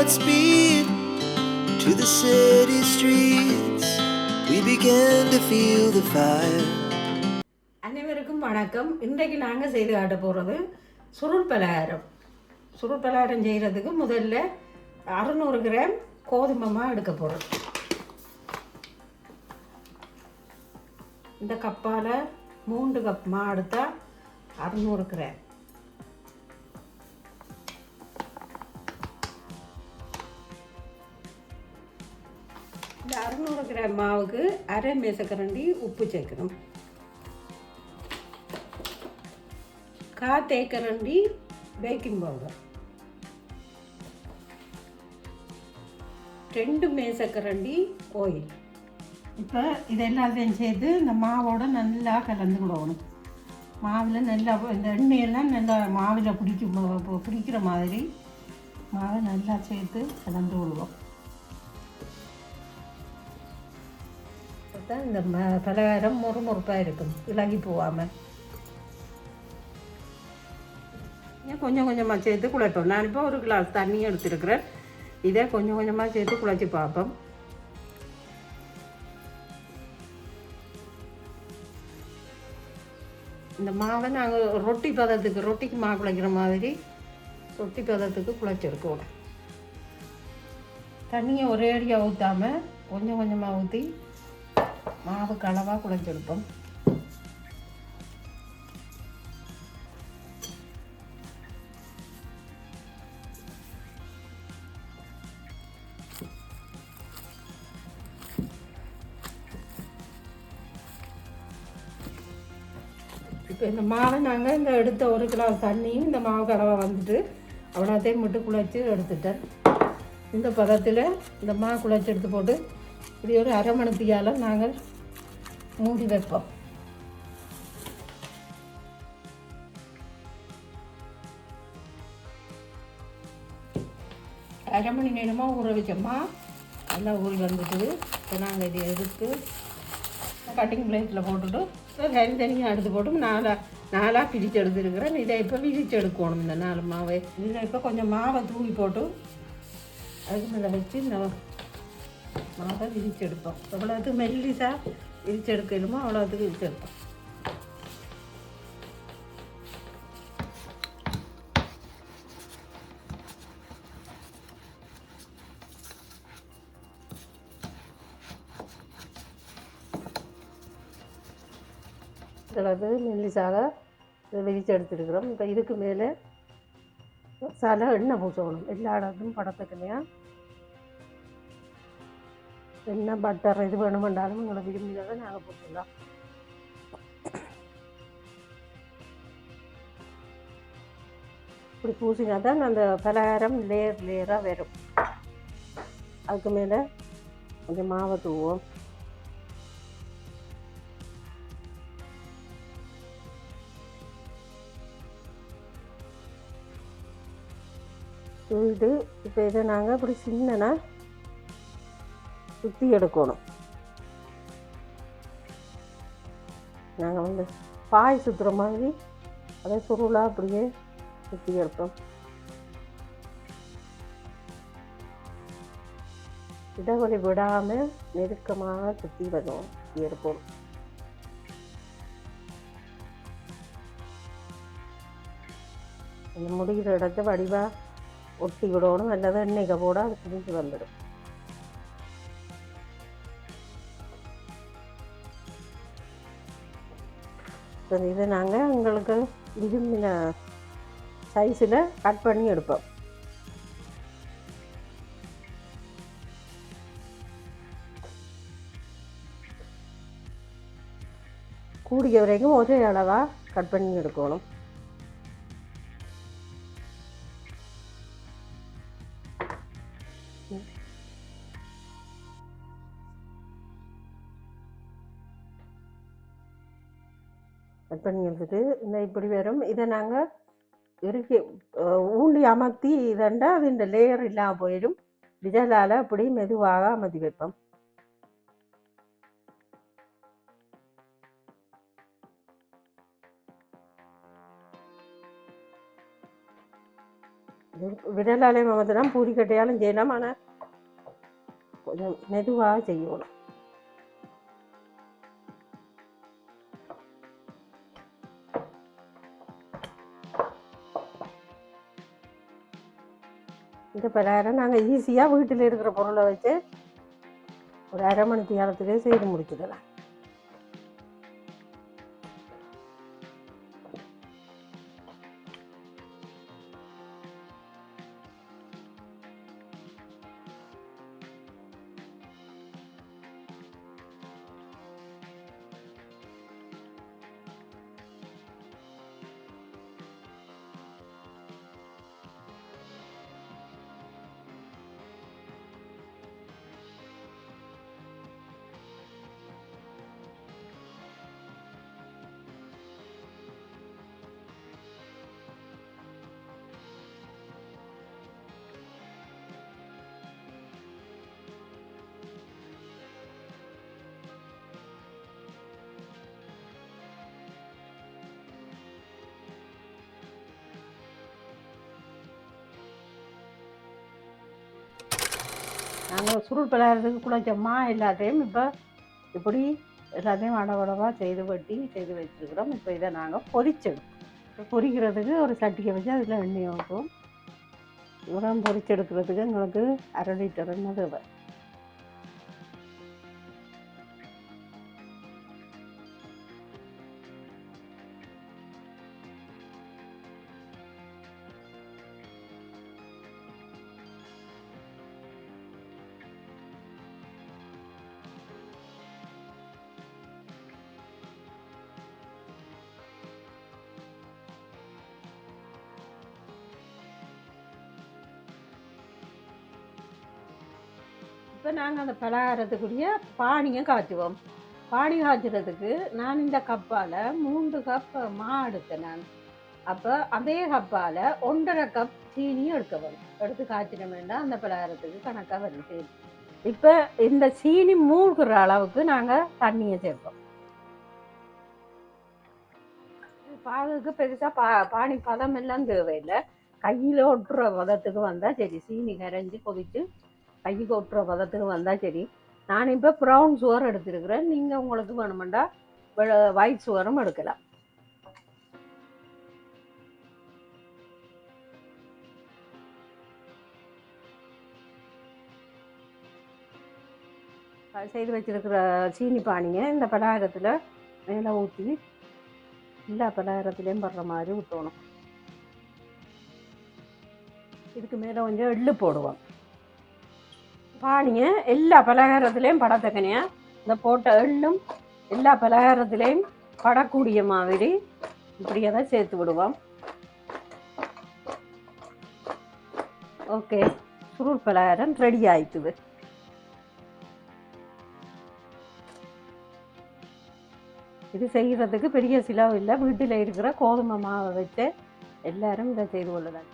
Godspeed to the city streets. We began to feel the fire. அனைவருக்கும் வணக்கம் இன்றைக்கு நாங்கள் செய்து காட்ட போகிறது சுருள் பலகாரம் சுருள் பலகாரம் செய்கிறதுக்கு முதல்ல அறுநூறு கிராம் கோதுமை எடுக்க போகிறோம் இந்த கப்பால் மூன்று கப் மா எடுத்தால் அறுநூறு கிராம் இந்த அறுநூறு கிராம் மாவுக்கு அரை மேசக்கரண்டி உப்பு சேர்க்கணும். கா தேக்கரண்டி பேக்கிங் பவுடர் ரெண்டு மேசக்கரண்டி ஆயில் இப்போ இது எல்லாத்தையும் சேர்த்து இந்த மாவோட நல்லா கலந்து கொடுக்கணும். மாவில் நல்லா இந்த எண்ணெயெல்லாம் நல்லா மாவில் பிடிக்கும் பிடிக்கிற மாதிரி மாவை நல்லா சேர்த்து கலந்து விடுவோம் தான் இந்த ம பலகாரம் முறுமுறுப்பாக இருக்கும் இலகி போகாமல் ஏன் கொஞ்சம் கொஞ்சமாக சேர்த்து குழைப்போம் நான் இப்போ ஒரு கிளாஸ் தண்ணி எடுத்துருக்குறேன் இதை கொஞ்சம் கொஞ்சமாக சேர்த்து குழைச்சி பார்ப்போம் இந்த மாவை நாங்கள் ரொட்டி பதத்துக்கு ரொட்டிக்கு மாவு குழைக்கிற மாதிரி ரொட்டி பதத்துக்கு குழைச்சிருக்கோம் தண்ணியை ஒரே அடியாக ஊற்றாமல் கொஞ்சம் கொஞ்சமாக ஊற்றி மாவு களவாக குழஞ்செடுப்போம். இப்போ இந்த மாவை நாங்கள் இந்த எடுத்த ஒரு கிலோ தண்ணியும் இந்த மாவு கலவை வந்துட்டு அவ்வளோத்தையும் மட்டும் குழைச்சி எடுத்துட்டேன். இந்த பதத்தில் இந்த மாவு குழைச்சி எடுத்து போட்டு இப்படி ஒரு அரை மணித்தியால் நாங்கள் மூடி வைப்போம். அரை மணி நேரமாக ஊற வச்சோம்மா நல்லா ஊறி வந்துட்டு இப்போ நாங்கள் இதை எடுத்து கட்டிங் பிளேட்டில் போட்டுட்டு தனி தனியாக எடுத்து போட்டு நாலாக நாலாக பிரித்து எடுத்துருக்கிறேன். இதை இப்போ விரிச்சு எடுக்கணும் இந்த நாலு மாவை. இதில் இப்போ கொஞ்சம் மாவை தூவி போட்டு அதுக்கு மேலே வச்சு இந்த மாவை விரிச்சு எடுப்போம். எவ்வளோத்துக்கு மெல்லிசா விரிச்சு எடுக்கணுமோ அவ்வளோத்துக்கு விரிச்சு எடுப்போம் இதில் மெல்லிசாக இதை விரிச்சு எடுத்துருக்குறோம் இப்போ இதுக்கு மேலே சில எண்ணெய் பூசணும் எல்லா இடத்தும் படத்துக்குலையா என்ன பட்டர் இது வேணுமென்றாலும் உங்களை விரும்பினதை நாங்கள் போட்டுக்கலாம் இப்படி பூசினா தான் அந்த பலகாரம் லேயர் லேயராக வரும். அதுக்கு மேலே கொஞ்சம் மாவை தூவோம். தூவிட்டு இப்போ இதை நாங்கள் இப்படி சின்னனா சுற்றி எடுக்கணும். நாங்கள் வந்து பாய் சுற்றுற மாதிரி அதே சுருளாக அப்படியே சுற்றி எடுப்போம். இடைவெளி விடாமல் நெருக்கமாக சுற்றி வரும் சுற்றி எடுப்போம். அந்த முடிகிற இடத்த வடிவாக ஒட்டி விடணும் அல்லது எண்ணெய்க்கு போட அது பிரிஞ்சு வந்துடும். இதை நாங்கள் உங்களுக்கு விரும்பின சைஸில் கட் பண்ணி எடுப்போம். கூடிய வரைக்கும் ஒரே அளவாக கட் பண்ணி எடுக்கணும். கட் பண்ணி எடுத்துட்டு இந்த இப்படி வரும். இதை நாங்கள் இறுக்கி ஊண்டி அமர்த்தி இதண்டா அது இந்த லேயர் இல்லாமல் போயிடும். விஜலால் அப்படி மெதுவாக அமர்த்தி வைப்போம். விடலாலே மாத்தினா பூரி கட்டையாலும் செய்யலாம். ஆனால் கொஞ்சம் மெதுவாக செய்யணும். இந்த பலகாரம் நாங்கள் ஈஸியாக வீட்டில் இருக்கிற பொருளை வச்சு ஒரு அரை மணி நேரத்திலே செய்து முடிச்சிடலாம் நாங்கள் சுருள் பலகாரத்துக்கு குழச்சம்மா எல்லாத்தையும் இப்போ இப்படி எல்லாத்தையும் வடவடவாக செய்து வெட்டி செய்து வச்சுருக்குறோம். இப்போ இதை நாங்கள் பொரிச்சிடும். இப்போ பொரிக்கிறதுக்கு ஒரு சட்டியை வச்சு அதில் எண்ணெய் ஊற்றும் உரம் பொரிச்செடுக்கிறதுக்கு எங்களுக்கு அரை லிட்டர் எண்ணெய் தேவை. இப்போ நாங்கள் அந்த பலகாரத்துக்குரிய பானியை காய்ச்சுவோம். பானி காய்ச்சறதுக்கு நான் இந்த கப்பால் மூன்று கப் மா எடுத்தேன் நான். அப்போ அதே கப்பால் ஒன்றரை கப் சீனியும் எடுக்கவும் எடுத்து காய்ச்சின வேண்டாம். அந்த பலகாரத்துக்கு கணக்காக வருது இப்போ இந்த சீனி மூழ்கிற அளவுக்கு நாங்கள் தண்ணியை சேர்ப்போம். பாகுக்கு பெருசாக பா பானி பதம் எல்லாம் தேவையில்லை. கையில் ஒட்டுற பதத்துக்கு வந்தால் சரி சீனி கரைஞ்சி கொதித்து கை கொட்டுற பதத்துக்கு வந்தால் சரி. நான் இப்போ ப்ரௌன் சுவர் எடுத்திருக்கிறேன். நீங்கள் உங்களுக்கு வேணுமெண்டா ஒயிட் சுவரும் எடுக்கலாம். அது செய்து வச்சிருக்கிற சீனி பானியை இந்த பலகாரத்தில் மேலே ஊற்றி எல்லா பலகாரத்துலேயும் படுற மாதிரி ஊற்றணும் இதுக்கு மேலே கொஞ்சம் எள்ளு போடுவோம். பானியை எல்லா பலகாரத்துலேயும் படத்தக்கனையா? இந்த போட்ட எள்ளும் எல்லா பலகாரத்துலேயும் படக்கூடிய மாதிரி இப்படியே தான் சேர்த்து விடுவோம். ஓகே சுருள் பலகாரம் ரெடி ஆயிட்டுது. இது செய்கிறதுக்கு பெரிய செலவு இல்லை. வீட்டில் இருக்கிற கோதுமை மாவை வச்சு எல்லாரும் இதை செய்து கொள்ளலாம்